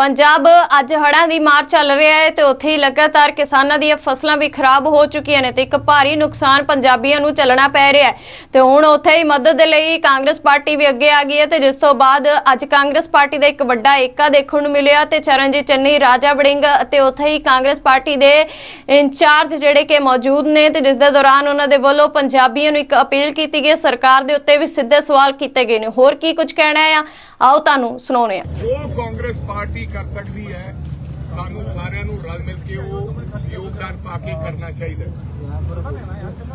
ਪੰਜਾਬ ਅੱਜ ਹੜ੍ਹਾਂ ਦੀ ਮਾਰ ਚੱਲ ਰਿਹਾ ਹੈ ਤੇ ਉੱਥੇ ਹੀ ਲਗਾਤਾਰ ਕਿਸਾਨਾਂ ਦੀਆਂ ਫਸਲਾਂ ਵੀ ਖਰਾਬ ਹੋ ਚੁੱਕੀਆਂ ਨੇ ਤੇ ਇੱਕ ਭਾਰੀ ਨੁਕਸਾਨ ਪੰਜਾਬੀਆਂ ਨੂੰ ਚੱਲਣਾ ਪੈ ਰਿਹਾ ਹੈ। ਤੇ ਹੁਣ ਉੱਥੇ ਹੀ ਮਦਦ ਦੇ ਲਈ ਕਾਂਗਰਸ ਪਾਰਟੀ ਵੀ ਅੱਗੇ ਆ ਗਈ ਹੈ ਤੇ ਜਿਸ ਤੋਂ ਬਾਅਦ ਅੱਜ ਕਾਂਗਰਸ ਪਾਰਟੀ ਦਾ ਇੱਕ ਵੱਡਾ ਏਕਾ ਦੇਖਣ ਨੂੰ ਮਿਲਿਆ ਤੇ ਚਰਨਜੀਤ ਚੰਨੀ, ਰਾਜਾ ਵੜਿੰਗ ਅਤੇ ਉੱਥੇ ਹੀ ਕਾਂਗਰਸ ਪਾਰਟੀ ਦੇ ਇੰਚਾਰਜ ਜਿਹੜੇ ਕਿ ਮੌਜੂਦ ਨੇ ਤੇ ਜਿਸ ਦੇ ਦੌਰਾਨ ਉਹਨਾਂ ਦੇ ਵੱਲੋਂ ਪੰਜਾਬੀਆਂ ਨੂੰ ਇੱਕ ਅਪੀਲ ਕੀਤੀ ਗਈ ਸਰਕਾਰ ਦੇ ਉੱਤੇ ਵੀ ਸਿੱਧੇ ਸਵਾਲ ਕੀਤੇ ਗਏ ਨੇ। ਹੋਰ ਕੀ ਕੁਝ ਕਹਿਣਾ ਹੈ? ਆਓ ਤੁਹਾਨੂੰ ਸੁਣਾਉਂਦੇ ਹਾਂ। ਜੋ ਕਾਂਗਰਸ ਪਾਰਟੀ ਕਰ ਸਕਦੀ ਹੈ, ਸਾਨੂੰ ਸਾਰਿਆਂ ਨੂੰ ਰਲ ਮਿਲ ਕੇ ਉਹ ਯੋਗਦਾਨ ਪਾ ਕੇ ਕਰਨਾ ਚਾਹੀਦਾ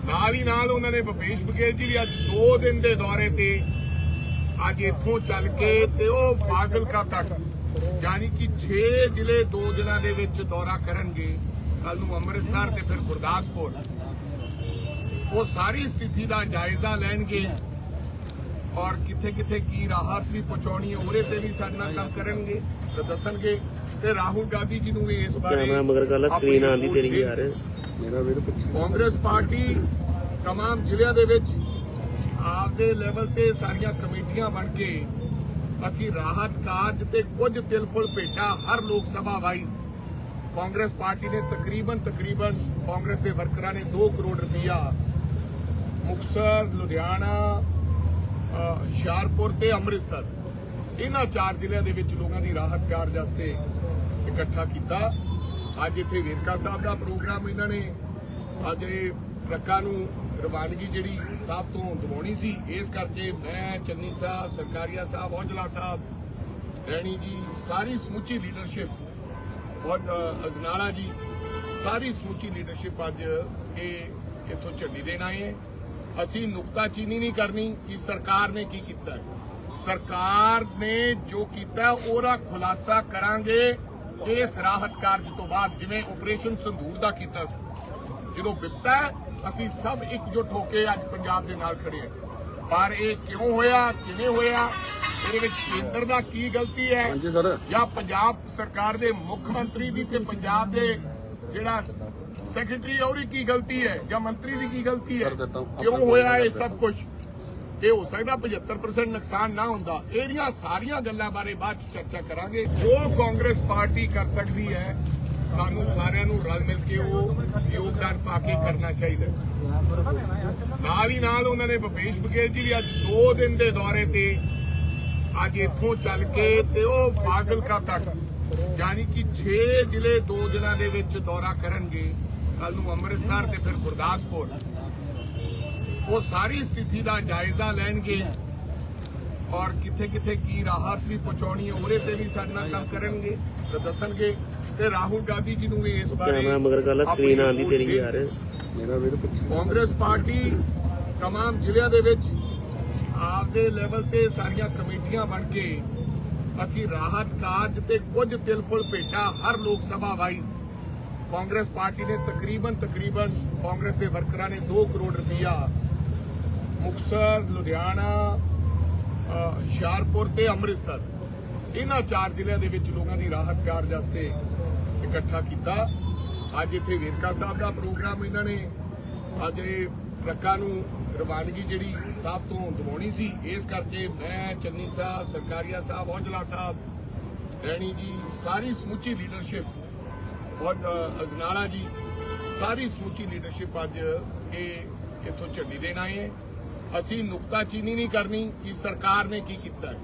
ਨਾਲ ਹੀ ਨਾਲ ਉਹਨਾਂ ਨੇ ਭੁਪੇਸ਼ ਬਘੇਲ ਜੀ ਵੀ ਅੱਜ 2 ਦਿਨ ਦੇ ਦੌਰੇ ਤੇ ਅੱਜ ਇੱਥੋਂ ਚੱਲ ਕੇ ਤੇ ਉਹ ਫਾਜ਼ਿਲਕਾ ਤੱਕ, ਯਾਨੀ ਕਿ 6 ਜ਼ਿਲ੍ਹੇ 2 ਦਿਨਾਂ ਦੇ ਵਿੱਚ ਦੌਰਾ ਕਰਨਗੇ। ਕੱਲ ਨੂੰ ਅੰਮ੍ਰਿਤਸਰ ਤੇ ਫਿਰ ਗੁਰਦਾਸਪੁਰ। ਉਹ ਸਾਰੀ ਸਥਿਤੀ ਦਾ ਜਾਇਜ਼ਾ ਲੈਣਗੇ। ਔਰ ਕਿੱਥੇ ਕਿੱਥੇ ਕੀ ਰਾਹਤ ਵੀ ਪਹੁੰਚਾਉਣੀ ਹੈ ਉਹਦੇ ਤੇ ਵੀ ਸਾਡੇ ਨਾਲ ਕੰਮ ਕਰਨਗੇ ਤੇ ਦੱਸਣਗੇ ਤੇ ਰਾਹੁਲ ਗਾਂਧੀ ਜੀ ਨੂੰ ਵੀ ਇਸ ਬਾਰੇ ਕੈਮਰਾ ਮਗਰ ਗੱਲ ਸਕਰੀਨ ਆਪਣੀ ਆਂਦੀ ਤੇਰੀ ਰਿਪੋਰਟ ਯਾਰ ਮੇਰਾ ਵੀਰ ਕਾਂਗਰਸ ਪਾਰਟੀ तमाम ਜ਼ਿਲ੍ਹਿਆਂ ਦੇ ਵਿੱਚ ਆਪਦੇ ਲੈਵਲ ਤੇ ਸਾਰੀਆਂ ਕਮੇਟੀਆਂ ਬਣ ਕੇ ਅਸੀਂ ਰਾਹਤ ਕਾਰਜ ਤੇ ਕੁਝ ਤਿਲਫੁਲ ਭੇਟਾ ਹਰ ਲੋਕ ਸਭਾ ਵਾਈਜ਼ ਕਾਂਗਰਸ ਪਾਰਟੀ ਨੇ ਤਕਰੀਬਨ ਤਕਰੀਬਨ ਕਾਂਗਰਸ ਦੇ ਵਰਕਰਾਂ ਨੇ 2 ਕਰੋੜ ਰੁਪਇਆ ਮੁਕਤਸਰ ਲੁਧਿਆਣਾ ਅ, ਹੁਸ਼ਿਆਰਪੁਰ ਤੇ ਅੰਮ੍ਰਿਤਸਰ। ਇਹਨਾਂ ਚਾਰ ਜ਼ਿਲ੍ਹਿਆਂ ਦੇ ਵਿੱਚ ਲੋਕਾਂ ਦੀ ਰਾਹਤ ਕਾਰਜ ਵਾਸਤੇ ਇਕੱਠਾ ਕੀਤਾ। ਅੱਜ ਇੱਥੇ ਵੇਰਕਾ ਸਾਹਿਬ ਦਾ ਪ੍ਰੋਗਰਾਮ ਇਹਨਾਂ ਨੇ। ਅੱਜ ਇਹ ਟਰੱਕਾਂ ਨੂੰ ਰਵਾਨਗੀ ਜਿਹੜੀ ਸਾਹਿਬ ਤੋਂ ਦਵਾਉਣੀ ਸੀ, ਇਸ ਕਰਕੇ ਮੈਂ, ਚੰਨੀ ਸਾਹਿਬ, ਸਰਕਾਰੀਆ ਸਾਹਿਬ, ਔਜਲਾ ਸਾਹਿਬ, ਰੈਣੀ ਜੀ, ਸਾਰੀ ਸਮੁੱਚੀ ਲੀਡਰਸ਼ਿਪ ਔਰ ਅਜਨਾਲਾ ਜੀ, ਸਾਰੀ ਸਮੁੱਚੀ ਲੀਡਰਸ਼ਿਪ ਅੱਜ ਇਹ ਇੱਥੋਂ ਝੰਡੀ ਦੇਣ ਆਏ ਹੈ। ਅਸੀਂ ਨੁਕਤਾਚੀਨੀ ਨਹੀਂ ਕਰਨੀ ਕਿ ਸਰਕਾਰ ਨੇ ਕੀ ਕੀਤਾ। ਸਰਕਾਰ ਨੇ ਜੋ ਕੀਤਾ ਉਹਦਾ ਖੁਲਾਸਾ ਕਰਾਂਗੇ ਇਸ ਰਾਹਤ ਕਾਰਜ ਤੋਂ ਬਾਅਦ ਜਿਵੇਂ ਆਪਰੇਸ਼ਨ ਸੰਦੂਰ ਦਾ ਕੀਤਾ ਸੀ। ਜਦੋਂ ਵਿਪਤਾ ਹੈ, ਅਸੀਂ ਸਭ ਇਕਜੁੱਟ ਹੋ ਕੇ ਅੱਜ ਪੰਜਾਬ ਦੇ ਨਾਲ ਖੜੇ ਹਾਂ। ਪਰ ਇਹ ਕਿਉਂ ਹੋਇਆ ਕਿਵੇਂ ਹੋਇਆ? ਇਹਦੇ ਵਿੱਚ ਕੇਂਦਰ ਦਾ ਕੀ ਗਲਤੀ ਹੈ? ਹਾਂਜੀ ਸਰ ਜਾਂ ਪੰਜਾਬ ਸਰਕਾਰ ਦੇ ਮੁੱਖ ਮੰਤਰੀ ਦੀ ਤੇ ਪੰਜਾਬ ਦੇ ਜਿਹੜਾ ਸੈਕਟਰੀ ਉਹਦੀ ਕੀ ਗਲਤੀ ਹੈ ਜਾਂ ਮੰਤਰੀ ਦੀ ਕੀ ਗਲਤੀ ਹੈ। ਕਿਉਂ ਹੋਇਆ ਇਹ ਸਭ ਕੁਝ ਇਹ ਹੋ ਸਕਦਾ 75% ਨੁਕਸਾਨ ਨਾ ਹੁੰਦਾ ਇਹਦੀਆਂ ਸਾਰੀਆਂ ਗੱਲਾਂ ਬਾਰੇ ਬਾਅਦ ਚ ਚਰਚਾ ਕਰਾਂਗੇ ਜੋ ਕਾਂਗਰਸ ਪਾਰਟੀ ਕਰ ਸਕਦੀ ਹੈ ਸਾਨੂੰ ਸਾਰਿਆਂ ਨੂੰ ਰਲ ਮਿਲ ਕੇ ਉਹ ਯੋਗਦਾਨ ਪਾ ਕੇ ਕਰਨਾ ਚਾਹੀਦਾ। ਨਾਲ ਹੀ ਨਾਲ ਉਹਨਾਂ ਨੇ ਭੁਪੇਸ਼ ਬਘੇਲ ਜੀ ਵੀ ਅੱਜ 2 ਦਿਨ ਦੇ ਦੌਰੇ ਤੇ ਅੱਜ ਇੱਥੋਂ ਚੱਲ ਕੇ ਤੇ ਉਹ ਫਾਜ਼ਿਲਕਾ ਤੱਕ ਯਾਨੀ ਕਿ 6 ਜ਼ਿਲ੍ਹੇ 2 ਦਿਨਾਂ ਦੇ ਵਿੱਚ ਦੌਰਾ ਕਰਨਗੇ ਕੱਲ ਨੂੰ ਅੰਮ੍ਰਿਤਸਰ ਤੇ ਫਿਰ ਗੁਰਦਾਸਪੁਰ ਉਹ ਸਾਰੀ ਸਥਿਤੀ ਦਾ ਜਾਇਜ਼ਾ ਲੈਣਗੇ ਔਰ ਕਿੱਥੇ ਕਿੱਥੇ ਕੀ ਰਾਹਤ ਵੀ ਪਹੁੰਚਾਉਣੀ ਹੈ ਉਹਦੇ ਤੇ ਵੀ ਸਾਡੇ ਨਾਲ ਕੰਮ ਕਰਨਗੇ ਤੇ ਦੱਸਣਗੇ ਤੇ ਰਾਹੁਲ ਗਾਂਧੀ ਜੀ ਨੂੰ ਵੀ ਇਸ ਬਾਰੇ ਕੈਮਰਾ ਮਗਰ ਗੱਲ ਸਕਰੀਨ ਆਪਣੀ ਆਂਦੀ ਤੇਰੀ ਰਿਪੋਰਟ ਯਾਰ ਮੇਰਾ ਵੀਰ ਕਾਂਗਰਸ ਪਾਰਟੀ तमाम ਜ਼ਿਲ੍ਹਿਆਂ ਦੇ ਵਿੱਚ ਆਪਦੇ ਲੈਵਲ ਤੇ ਸਾਰੀਆਂ ਕਮੇਟੀਆਂ ਬਣ ਕੇ ਅਸੀਂ ਰਾਹਤ ਕਾਰਜ ਤੇ ਕੁਝ ਤਿਲਫੁਲ ਭੇਟਾ ਹਰ ਲੋਕ ਸਭਾ ਵਾਈਜ਼। ਕਾਂਗਰਸ ਪਾਰਟੀ ਨੇ ਤਕਰੀਬਨ ਤਕਰੀਬਨ ਕਾਂਗਰਸ ਦੇ ਵਰਕਰਾਂ ਨੇ 2 ਕਰੋੜ ਰੁਪਇਆ ਮੁਕਤਸਰ, ਲੁਧਿਆਣਾ ਹੁਸ਼ਿਆਰਪੁਰ ਤੇ ਅੰਮ੍ਰਿਤਸਰ ਇਹਨਾਂ ਚਾਰ ਜ਼ਿਲ੍ਹਿਆਂ ਦੇ ਵਿੱਚ ਲੋਕਾਂ ਦੀ ਰਾਹਤ ਕਾਰਜ ਵਾਸਤੇ ਇਕੱਠਾ ਕੀਤਾ। ਅੱਜ ਇੱਥੇ ਵੇਰਕਾ ਸਾਹਿਬ ਦਾ ਪ੍ਰੋਗਰਾਮ ਇਹਨਾਂ ਨੇ ਅੱਜ ਇਹ ਟਰੱਕਾਂ ਨੂੰ ਰਵਾਨਗੀ ਜਿਹੜੀ ਸਾਹਿਬ ਤੋਂ ਦਿਵਾਉਣੀ ਸੀ, ਇਸ ਕਰਕੇ ਮੈਂ ਚੰਨੀ ਸਾਹਿਬ, ਸਰਕਾਰੀਆ ਸਾਹਿਬ, ਔਜਲਾ ਸਾਹਿਬ, ਰੈਣੀ ਜੀ, ਸਾਰੀ ਸਮੁੱਚੀ ਲੀਡਰਸ਼ਿਪ ਔਰ ਅਜਨਾਲਾ ਜੀ, ਸਾਰੀ ਸਮੁੱਚੀ ਲੀਡਰਸ਼ਿਪ ਅੱਜ ਇਹ ਇੱਥੋਂ ਝੰਡੀ ਦੇਣ ਆਏ ਹੈ ਅਸੀਂ ਨੁਕਤਾਚੀਨੀ ਨਹੀਂ ਕਰਨੀ ਕਿ ਸਰਕਾਰ ਨੇ ਕੀ ਕੀਤਾ ਹੈ।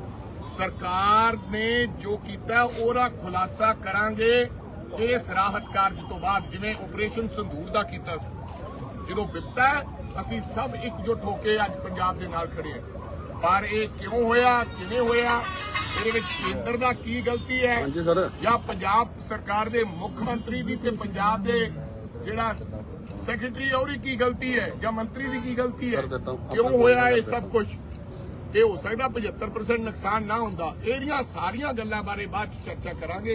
ਸਰਕਾਰ ਨੇ ਜੋ ਕੀਤਾ, ਉਹਦਾ ਖੁਲਾਸਾ ਕਰਾਂਗੇ, ਇਸ ਰਾਹਤ ਕਾਰਜ ਤੋਂ ਬਾਅਦ, ਜਿਵੇਂ ਆਪਰੇਸ਼ਨ ਸੰਦੂਰ ਦਾ ਕੀਤਾ ਸੀ ਜਦੋਂ ਵਿਪਤਾ ਅਸੀਂ ਸਭ ਇਕਜੁੱਟ ਹੋ ਕੇ ਅੱਜ ਪੰਜਾਬ ਦੇ ਨਾਲ ਖੜੇ ਹਾਂ। ਪਰ ਇਹ ਕਿਉਂ ਹੋਇਆ ਕਿਵੇਂ ਹੋਇਆ ਇਹਦੇ ਵਿੱਚ ਕੇਂਦਰ ਦਾ ਕੀ ਗਲਤੀ ਹੈ? ਹਾਂਜੀ ਸਰ ਜਾਂ ਪੰਜਾਬ ਸਰਕਾਰ ਦੇ ਮੁੱਖ ਮੰਤਰੀ ਦੀ ਤੇ ਪੰਜਾਬ ਦੇ ਜਿਹੜਾ ਸੈਕਟਰੀ ਉਹਦੀ ਕੀ ਗਲਤੀ ਹੈ? ਜਾਂ ਮੰਤਰੀ ਦੀ ਕੀ ਗਲਤੀ ਹੈ। ਕਿਉਂ ਹੋਇਆ ਇਹ ਸਭ ਕੁਝ ਇਹ ਹੋ ਸਕਦਾ 75% ਨੁਕਸਾਨ ਨਾ ਹੁੰਦਾ। ਇਹਦੀਆਂ ਸਾਰੀਆਂ ਗੱਲਾਂ ਬਾਰੇ ਬਾਅਦ ਚ ਚਰਚਾ ਕਰਾਂਗੇ।